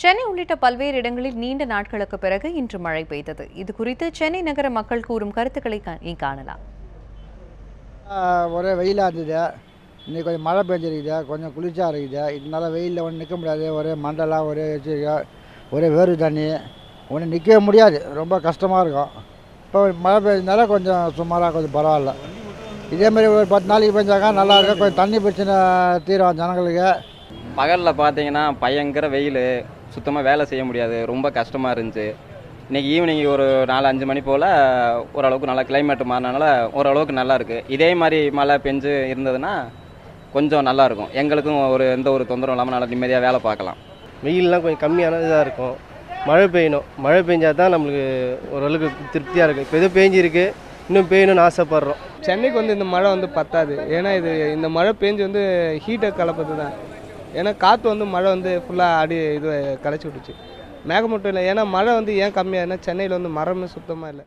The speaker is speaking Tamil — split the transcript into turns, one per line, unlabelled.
சென்னை உள்ளிட்ட பல்வேறு இடங்களில் நீண்ட நாட்களுக்கு பிறகு இன்று மழை பெய்தது. இது குறித்து சென்னை நகர மக்கள் கூறும் கருத்துக்களை கா- நீ காணலாம்.
ஒரே வெயிலாக இருந்தது. இன்னைக்கு கொஞ்சம் மழை பெஞ்சிருக்குது. கொஞ்சம் குளிர்ச்சியாக இருக்குது. இதனால வெயிலில் ஒன்றும் நிற்க முடியாது. ஒரே மண்டலாம் ஒரே எச்சரிக்கை ஒரே வேர்வை தண்ணி. ஒன்றும் நிற்கவே முடியாது. ரொம்ப கஷ்டமாக இருக்கும். இப்போ மழை பெய்ஞ்சதுனால கொஞ்சம் சுமாராக கொஞ்சம் பரவாயில்ல. இதே மாதிரி ஒரு பத்து நாளைக்கு பெஞ்சாக்கா நல்லா இருக்கும். கொஞ்சம் தண்ணி பிரச்சனை தீரும் ஜனங்களுக்கு.
பகலில் பார்த்தீங்கன்னா பயங்கர வெயில். சுத்தமாக வேலை செய்ய முடியாது. ரொம்ப கஷ்டமாக இருந்துச்சு. இன்றைக்கி ஈவினிங் ஒரு நாலு அஞ்சு மணி போல் ஓரளவுக்கு நல்லா கிளைமேட் மாறினால ஓரளவுக்கு நல்லா இருக்குது இதே மாதிரி மழை பெஞ்சு இருந்ததுன்னா கொஞ்சம் நல்லா இருக்கும். எங்களுக்கும் ஒரு எந்த ஒரு தொந்தரவும் இல்லாமல் நல்லா நிம்மதியாக வேலை பார்க்கலாம்.
வெயில்லாம் கொஞ்சம் கம்மியான இதாக இருக்கும். மழை பெய்யணும். மழை பெஞ்சா தான் நம்மளுக்கு ஓரளவுக்கு திருப்தியாக இருக்குது இப்போ எதுவும் பேஞ்சிருக்கு. இன்னும் பெய்யணும்னு ஆசைப்பட்றோம்.
சென்னைக்கு வந்து இந்த மழை வந்து பத்தாது. ஏன்னா இது இந்த மழை பேஞ்சு வந்து ஹீட்டை கலப்பது தான் ஏன்னா காற்று வந்து மழை வந்து ஃபுல்லாக அடி இது கலைச்சி விட்டுச்சு. மேகமூட்டம் இல்லை. ஏன்னா மழை வந்து ஏன் கம்மியாகுதுன்னா சென்னையில் வந்து மரமே சுத்தமாக இல்லை.